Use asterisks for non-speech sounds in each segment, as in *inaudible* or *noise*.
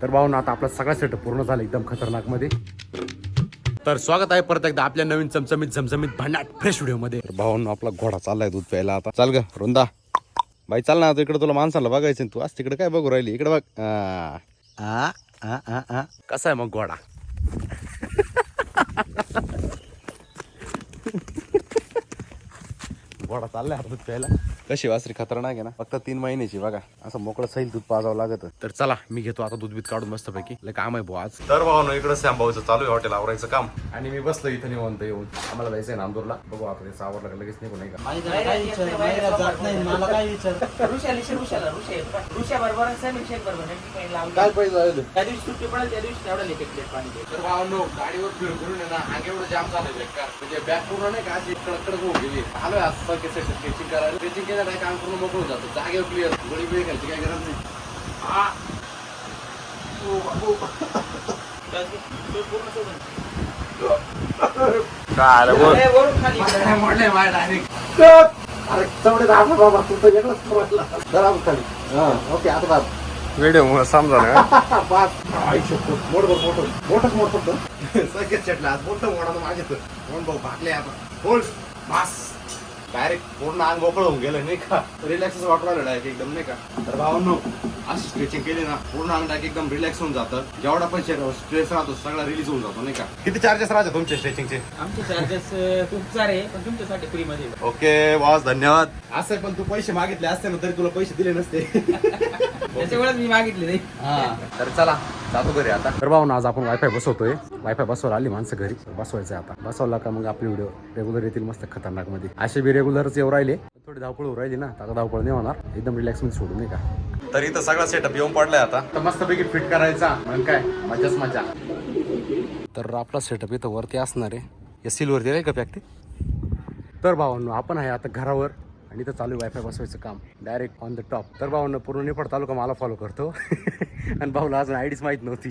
तर भाऊ आता आपला सगळा सेट पूर्ण झाला एकदम खतरनाकमध्ये. तर स्वागत आहे परत एकदा आपल्या नवीन चमचमीत झमझमीत भन्नाट फ्रेश व्हिडिओमध्ये. भाऊन आपला घोडा चाललाय दूध प्यायला आता. चाल ग रुंदा बाई चाल ना आता इकडे तुला माणसाला बघायचं तू आज तिकडे काय बघू राहिली? इकडे बघ. आ, आ, आ, आ, आ. कसा आहे मग घोडा? घोडा चाललाय आता दूध प्यायला. कशी वासरी? खतरनाक आहे ना? फक्त तीन महिन्याची बघा. असं मोकळं सैल दूध पाजावं लागत. तर चला मी घेतो आता दूध बीत काढून मस्त पैकी लय काम आहे भाऊ आज. तर भाऊ इकडे सॅम भाऊचं चालू आहे हॉटेल आवरायचं काम. आणि मी बसलो इथं निवंत येऊन. आम्हाला जायचंय नांदूरला बघू आता ते आवरलं का लगेच निघू नाही का? त्या दिवशी सुट्टी पडेल त्या दिवशी पाणी. तर गाडीवर फिरून फिरून आहे ना अंग एवढं जाम झालं बेकार. म्हणजे बॅग पूर्ण नाही का होऊन गेली. आलोय आज करायला. स्ट्रेचिंग केलं नाही काम पूर्ण मोकळून जातं. जागेवर क्लिअर गोळी बिळी घ्यायची काय गरज नाही. काय बोल. अरे चवडे बाबा तू तर खाली. हा. ओके आता दाब व्हिडिओ मुळे समजा ना *laughs* आयुष्य मोठ बघ मोठं. मोठंच मोठ *laughs* सगळ्यात चटला आज मोठं मोठा मागे तर कोण भाऊ भागले आता? बोल. बस. डायरेक्ट पूर्ण अंग मोकळं होऊन गेलं नाही का? रिलॅक्स वाटू राहिलं डायरेक्ट एकदम नाही का? तर भावांनो अशी स्ट्रेचिंग केली ना पूर्ण अंग डायरेक्ट एकदम रिलॅक्स होऊन जातं. जेवढा पण स्ट्रेस राहतो सगळा रिलीज होऊन जातो नाही का? किती चार्जेस राहते तुमचे स्ट्रेचिंगचे आमचे चार्जेस खूप सारे आहे, पण तुमच्यासाठी फ्री मध्ये. ओके बॉस धन्यवाद. असं पण तू पैसे मागितले असते ना तरी तुला पैसे दिले नसते. *laughs* त्याच्यामुळेच मी मागितले नाही. तर चला जातो घरी आता. तर भाऊ आज आपण वायफाय बसवतोय. वायफाय बसवायला आली माणसं घरी. बसवायचं आता. बसवला का मग आपले व्हिडिओ रेग्युलर येतील मस्त खतरनाकमध्ये असे बी रेग्युलरच येऊ राहिले. थोडी धावपळ होऊ राहिली ना आता धावपळ नाही होणार. एकदम रिलॅक्समध्ये सोडून नाही का? तर इथं सगळा सेटअप येऊन पडलाय आता. तर मस्त पैकी फिट करायचा. मग काय? मजाच मजा. तर आपला सेटअप इथं वरती असणार आहे. या सिलवरती आहे का पॅक ते? तर भावांनो आपण आहे आता घरावर. आणि इथं चालू वायफाय बसवायचं काम. डायरेक्ट ऑन द टॉप तर भावांनो पूर्ण निफड तालुका मला फॉलो करतो. *laughs* आणि भाऊला अजून आयडीच माहीत नव्हती.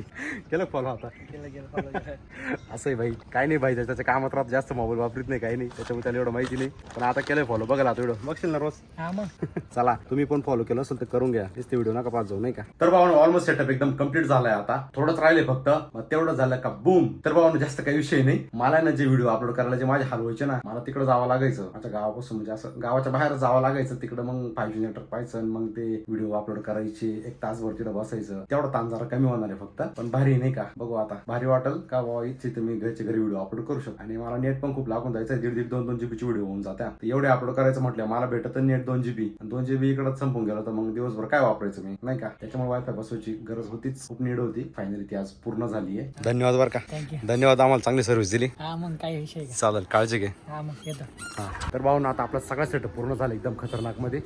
केलं फॉलो आता? *laughs* असं आहे भाई. काय नाही भाई त्याच्या कामात राहत जास्त मोबाईल वापरत नाही काही नाही. त्याच्यामुळे त्याला एवढं माहिती नाही. पण आता केलंय फॉलो बघा आता एवढं. बघशील ना रोज? हा *laughs* चला तुम्ही पण फॉलो केलं असेल तर करून घ्या. ते व्हिडिओ नका पाच जाऊ नाही का? तर भावानं ऑलमोस्ट सेटअप एकदम कंप्लीट झालाय आता. थोडंच राहिले फक्त. मग तेवढं झालं का बूम तर भावानं जास्त काही विषय नाही. मला ना जे व्हिडिओ अपलोड करायला जे माझे हाल व्हायचे ना मला तिकडे जावं लागायचं. माझ्या गावापासून म्हणजे असं गावाच्या बाहेर जावं लागायचं तिकडं. मग फाईव्ह जी नेटवर्क पाहायचं आणि मग ते व्हिडिओ अपलोड करायचे. एक तासभर तिकडे बसायचं. तेवढा ताण जरा कमी होणार आहे फक्त. पण भारी नाही का? बघू आता. भारी वाटेल का बाबा इच्छित मी घरच्या घरी व्हिडिओ अपलोड करू शकतो. आणि मला नेट पण खूप लागून जायचं दीड दीड दोन दोन जीबीची व्हिडिओ होऊन जात्या. तर एवढे अपलोड करायचं म्हटलं मला भेटत नेट दोन जीबी आणि दोन जीबी इकडे संपून गेलं तर मग दिवसभर काय वापरायचं मी? नाही का? त्याच्यामुळे वायफाय बसवायची गरज होतीच. खूप नीड होती. फायनली ती आज पूर्ण झाली आहे. धन्यवाद बरं का. थँक्यू धन्यवाद आम्हाला चांगली सर्व्हिस दिली. हा मग काही विषय चालेल काळजी घे. हा मग येतो. हा. तर भाऊ आता आपला सगळा सेटअप पूर्ण झाला एकदम खतरनाकमध्ये.